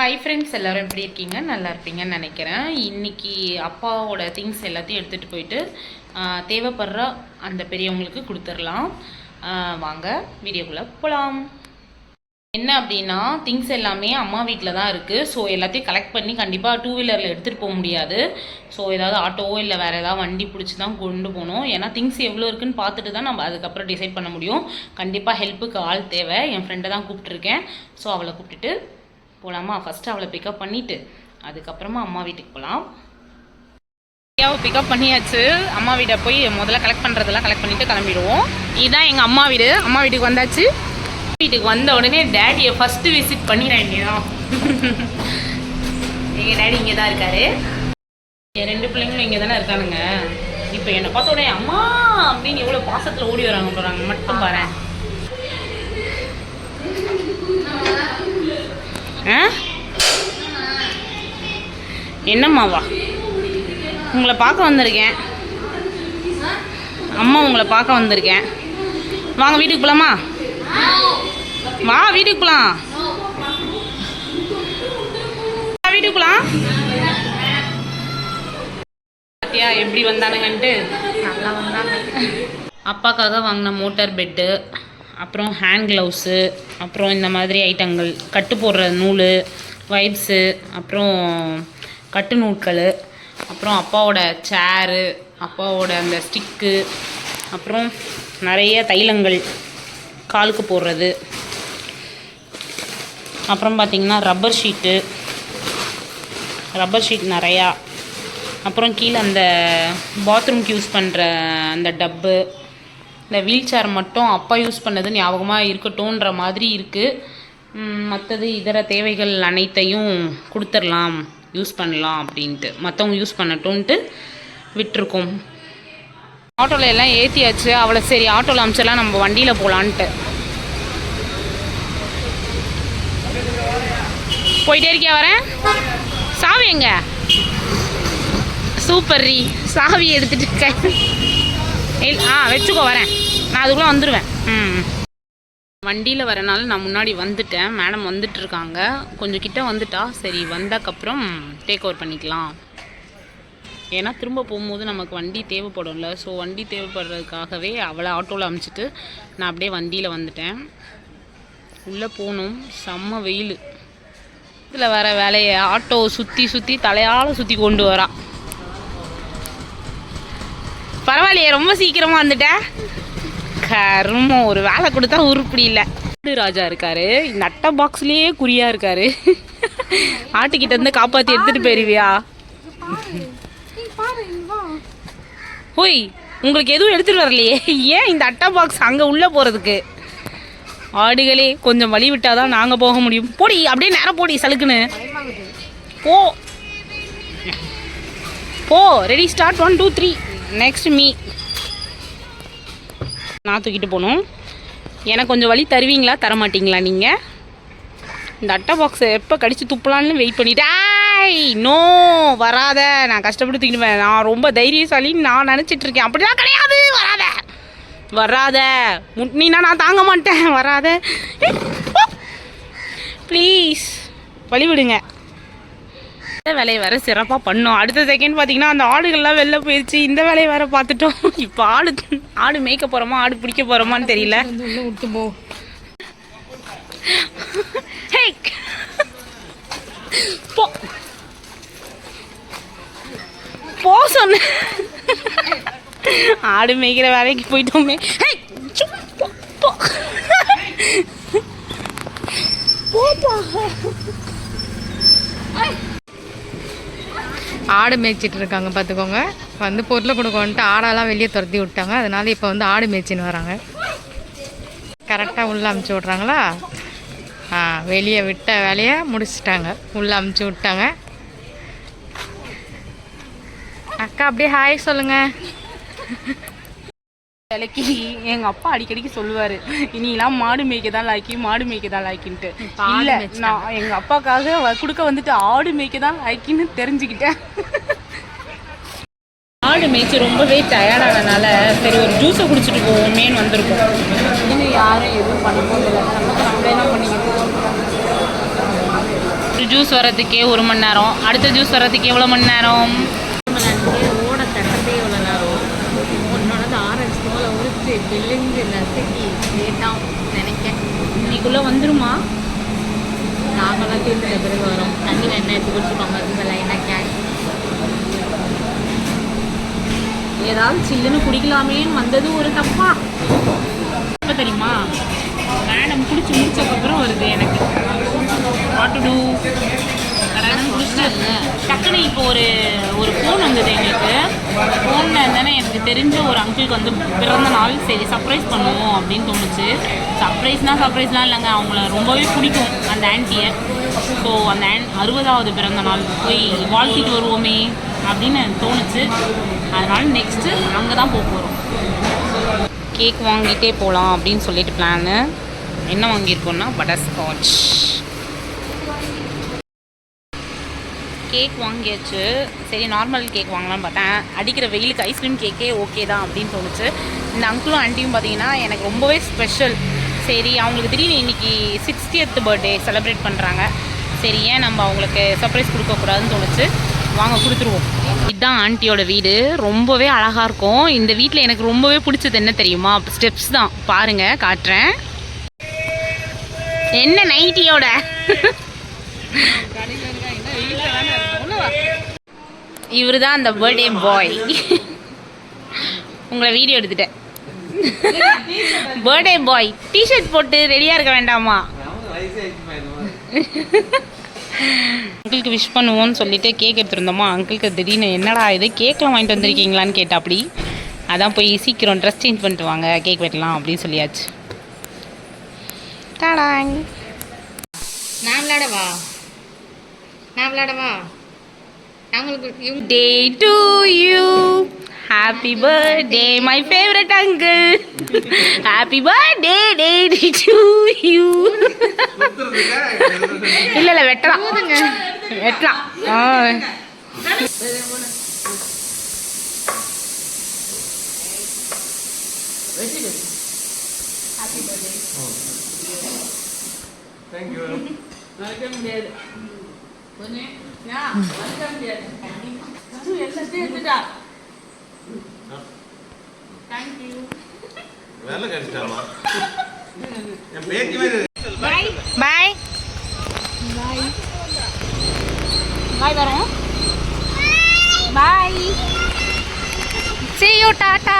Hi friends எல்லோரும் எப்படி இருக்கீங்க? நல்லா இருப்பீங்கன்னு நினைக்கிறேன். இன்றைக்கி அப்பாவோட திங்ஸ் எல்லாத்தையும் எடுத்துகிட்டு போயிட்டு தேவைப்படுற அந்த பெரியவங்களுக்கு கொடுத்துடலாம். வாங்க வீடியோக்குள்ளே போகலாம் என்ன அப்படின்னா திங்ஸ் எல்லாமே அம்மா வீட்டில் தான் இருக்குது ஸோ எல்லாத்தையும் கலெக்ட் பண்ணி கண்டிப்பாக டூ வீலரில் எடுத்துகிட்டு போக முடியாது. ஸோ ஏதாவது ஆட்டோவோ இல்லை வேறு ஏதாவது வண்டி பிடிச்சி தான் கொண்டு போகணும். ஏன்னா திங்ஸ் எவ்வளோ இருக்குன்னு பார்த்துட்டு தான் நம்ம அதுக்கப்புறம் டிசைட் பண்ண முடியும். கண்டிப்பாக ஹெல்ப்புக்கு ஆள் தேவை. என் ஃப்ரெண்டை தான் கூப்பிட்ருக்கேன் ஸோ அவளை கூப்பிட்டுட்டு போகலாமா ஃபஸ்ட்டு அவளை பிக்கப் பண்ணிவிட்டு அதுக்கப்புறமா அம்மா வீட்டுக்கு போகலாம் ஐயாவை பிக்கப் பண்ணியாச்சு. அம்மா வீட்டை போய் முதல்ல கலெக்ட் பண்ணுறதெல்லாம் கலெக்ட் பண்ணிவிட்டு கிளம்பிடுவோம். இதுதான் எங்கள் அம்மா வீடு. அம்மா வீட்டுக்கு வந்தாச்சு. வீட்டுக்கு வந்த உடனே டேடியை ஃபஸ்ட்டு விசிட் பண்ணிடுறேன் இங்கே தான். எங்கள் டேடி இங்கே தான் இருக்காரு. என் ரெண்டு பிள்ளைங்களும் இங்கே தானே இருக்கானுங்க. இப்போ என்னை பார்த்த உடனே அம்மா! அப்படின்னு எவ்வளோ பாசத்தில் ஓடி வராங்க போகிறாங்க மட்டும் பாரு ஆ என்னம்மாவா உங்களை பார்க்க வந்திருக்கேன். அம்மா உங்களை பார்க்க வந்திருக்கேன். வாங்க வீட்டுக்கு போகலாமா வா வீட்டுக்கு போகலாம் வீட்டுக்கு போகலாம் பாத்தியா எப்படி வந்தானுங்கன்ட்டு? நல்லா வந்தாங்க. அப்பாக்காக வாங்கின மோட்டார் பெட்டு. அப்புறம் ஹேண்ட் க்ளவுஸு அப்புறம் இந்த மாதிரி ஐட்டங்கள் கட்டு போடுற நூல் வைப்ஸு அப்புறம் கட்டு நூட்கள் அப்புறம் அப்பாவோட சேரு அப்பாவோட அந்த ஸ்டிக்கு அப்புறம் நிறைய தைலங்கள் காலுக்கு போடுறது. அப்புறம் பார்த்திங்கன்னா ரப்பர் ஷீட்டு ரப்பர் ஷீட் நிறையா. அப்புறம் கீழே அந்த பாத்ரூம்க்கு யூஸ் பண்ணுற அந்த டப்பு இந்த வீல் சேர் மட்டும் அப்பா யூஸ் பண்ணது ஞாபகமாக இருக்கட்டும்ன்ற மாதிரி இருக்குது மற்றது இதர தேவைகள் அனைத்தையும் கொடுத்துடலாம் யூஸ் பண்ணலாம் அப்படின்ட்டு. மற்றவங்க யூஸ் பண்ணட்டும்ன்ட்டு விட்டுருக்கோம். ஆட்டோவில் எல்லாம் ஏற்றியாச்சு அவளை சரி ஆட்டோவில் அமிச்செல்லாம் நம்ம வண்டியில் போகலான்ட்டு போயிட்டே இருக்கியா வரேன் சாவி எங்க? சூப்பர் ரீ சாவி எடுத்துட்டு கை இல் ஆ வச்சுக்கோ வரேன். நான் அதுக்குள்ளே வந்துடுவேன் ம். வண்டியில் வரனால நான் முன்னாடி வந்துட்டேன். மேடம் வந்துட்டுருக்காங்க. கொஞ்சம் கிட்ட வந்துட்டா. சரி வந்தக்கப்புறம் டேக் ஓவர் பண்ணிக்கலாம். ஏன்னா திரும்ப போகும்போது நமக்கு வண்டி தேவைப்படும்ல. ஸோ வண்டி தேவைப்படுறதுக்காகவே அவளை ஆட்டோவில் அமுச்சிட்டு நான் அப்படியே வண்டியில் வந்துட்டேன். உள்ளே போகணும். செம்ம வெயில். இதில் வர வேலையை ஆட்டோ சுற்றி சுற்றி தலையால் சுற்றி கொண்டு வரான் பரவாயில்லையே ரொம்ப சீக்கிரமாக வந்துட்டேன் கருமம் ஒரு வேலை கொடுத்தா உருப்படி இல்லை ராஜா இருக்காரு. இந்த அட்டை பாக்ஸ்லேயே குறியா இருக்காரு. ஆட்டுக்கிட்ட இருந்து காப்பாத்தி எடுத்துட்டு போயிருவியா? ஹோய் உங்களுக்கு எதுவும் எடுத்துட்டு வரலையே? ஏன் இந்த அட்டை பாக்ஸ் அங்கே உள்ளே போகிறதுக்கு ஆடுகளே கொஞ்சம் வழி விட்டாதான் நாங்கள் போக முடியும். போடி அப்படியே நேரம் போடி சலுக்குன்னு. போ. போ ready start one two three next me நான் தூக்கிட்டு போகணும். எனக்கு கொஞ்சம் வழி தருவீங்களா? தரமாட்டிங்களா நீங்கள் இந்த அட்டை பாக்ஸை எப்போ கடிச்சு துப்பலான்னு வெயிட் பண்ணிட்டேன் நோ வராத. நான் கஷ்டப்பட்டு தூக்கிடுவேன் நான் ரொம்ப தைரியசாலின்னு நான் நினச்சிட்டு இருக்கேன். அப்படிலாம் கிடையாது. வராத. வராத. முட்டினா நான் தாங்க மாட்டேன். வராத. ப்ளீஸ் வழிவிடுங்க வேலையை வேற சிறப்பாக பண்ணோம். அடுத்த செகண்ட் பார்த்தீங்கன்னா அந்த ஆடுகள்லாம் வெளில போயிடுச்சு இந்த வேலையை வேற பார்த்துட்டோம். இப்போ ஆடு ஆடு மேய்க்க போகிறோமா ஆடு பிடிக்க போகிறோமான்னு தெரியல. விட்டு போ. போ சொன்ன. ஆடு மேய்க்கிற வேலைக்கு போயிட்டோமே. போப்பா. ஆடு மேய்ச்சிட்டு இருக்காங்க பார்த்துக்கோங்க. வந்து பொருளை கொடுக்கணுன்ட்டு ஆடெல்லாம் வெளியே துரத்தி விட்டாங்க. அதனால இப்போ வந்து ஆடு மேய்ச்சின்னு வராங்க. கரெக்டாக உள்ளே அமுச்சு விட்றாங்களா? ஆ வெளியே விட்ட வேலையை முடிச்சிட்டாங்க. உள்ளே அமுச்சு விட்டாங்க. அக்கா அப்படியே ஹாய் சொல்லுங்கள் வேலைக்கு எங்க அப்பா அடிக்கடிக்கு சொல்லுவாரு இனிலாம் மாடு மேய்க்க தான் லாய்க்கி மாடு மேய்க்க தான் லாய்க்கின்ட்டு இல்ல. நான் எங்க அப்பாக்காக கொடுக்க வந்துட்டு ஆடு மேய்க்க தான் லாய்க்கின்னு தெரிஞ்சுக்கிட்டேன். ஆடு மேய்ச்சி ரொம்பவே டயர்டானனால சரி ஒரு ஜூஸை குடிச்சிட்டு போவோமேன்னு வந்திருக்கோம். இன்னும் யாரும் எதுவும் பண்ண போதில்லை நமக்கு நம்மளே தான் பண்ணிக்கிட்டு ஒரு ஜூஸ் வரதுக்கே ஒரு மணி நேரம். அடுத்த ஜூஸ் வரதுக்கு எவ்வளோ மணி நேரம்? தோலை பிழிஞ்சு நசுக்கி கேட்டான் நினைக்க இன்னைக்குள்ளே வந்துருமா? நாங்களாம் தீர்ந்த பிறகு வரோம். தண்ணி வேணா எடுத்து குடிச்சுக்கோங்க என்ன லைனாக கேஷ். ஏதாவது சில்லுன்னு குடிக்கலாமேன்னு வந்தது ஒரு தப்பா? எப்போ தெரியுமா? மேடம் குடிச்சு முடிச்சதுக்கப்புறம் வருது எனக்கு. வாட் டு டூ டக்குனு டக்குன்னு இப்போ ஒரு ஒரு ஃபோன் வந்தது எங்களுக்கு. ஃபோனில் இருந்தானே எனக்கு தெரிஞ்ச ஒரு அங்கிளுக்கு வந்து பிறந்த நாள் சரி சர்ப்ரைஸ் பண்ணுவோம் அப்படின்னு தோணுச்சு. சர்ப்ரைஸ்னால் சர்ப்ரைஸ்லாம் இல்லைங்க. அவங்கள ரொம்பவே பிடிக்கும் அந்த ஆன்ட்டியை ஸோ அந்த ஆன் அறுபதாவது பிறந்த நாள் போய் வாழ்த்திட்டு வருவோமே அப்படின்னு தோணுச்சு. அதனால் நெக்ஸ்ட்டு அங்கே தான் போக போகிறோம் கேக் வாங்கிட்டே போகலாம் அப்படின்னு சொல்லிட்டு பிளானு என்ன வாங்கியிருக்கோம்னா பட்டர்ஸ்காட்ச் கேக் வாங்கியாச்சு. சரி நார்மல் கேக் வாங்கலாம்னு பார்த்தேன். அடிக்கிற வெயிலுக்கு ஐஸ்கிரீம் கேக்கே ஓகே தான் அப்படின்னு தோணுச்சு. இந்த அங்கிளும் ஆண்டியும் பார்த்தீங்கன்னா எனக்கு ரொம்பவே ஸ்பெஷல் சரி அவங்களுக்கு திடீர்னு இன்னைக்கு சிக்ஸ்டியத் பர்த்டே செலிப்ரேட் பண்ணுறாங்க சரி ஏன் நம்ம அவங்களுக்கு சர்ப்ரைஸ் கொடுக்கக்கூடாதுன்னு தோணுச்சு. வாங்க கொடுத்துருவோம். இதுதான் ஆண்டியோட வீடு. ரொம்பவே அழகாக இருக்கும். இந்த வீட்டில் எனக்கு ரொம்பவே பிடிச்சது என்ன தெரியுமா? ஸ்டெப்ஸ் தான். பாருங்கள் காட்டுறேன். என்ன நைட்டியோட இவர் தான் அந்த பர்த்டே பாய் உங்களை வீடியோ எடுத்துட்டேன். பர்த்டே பாய் டிஷர்ட் போட்டு ரெடியாக இருக்க வேண்டாமா? அங்கிளுக்கு விஷ் பண்ணுவோம்னு சொல்லிட்டு கேக் எடுத்துருந்தோமா? அங்கிளுக்கு திடீர்னு என்னடா இது? கேக்லாம் வாங்கிட்டு வந்திருக்கீங்களான்னு கேட்டா அப்படி அதான் போய் சீக்கிரம் ட்ரெஸ் சேஞ்ச் பண்ணிட்டு வாங்க கேக் வெட்டலாம் அப்படின்னு சொல்லியாச்சு. டாடாங். நான் விளையாடவா? நான் இவங்க day to you happy birthday my favourite uncle happy birthday day to you இல்ல இல்ல வெட்டலாம். வெட்டலாம். ஆ. கிடைச்சிட்டாமா என் பேத்தி மாதிரி பாய் பாய் பாய் வரோம் பாய் see you டாடா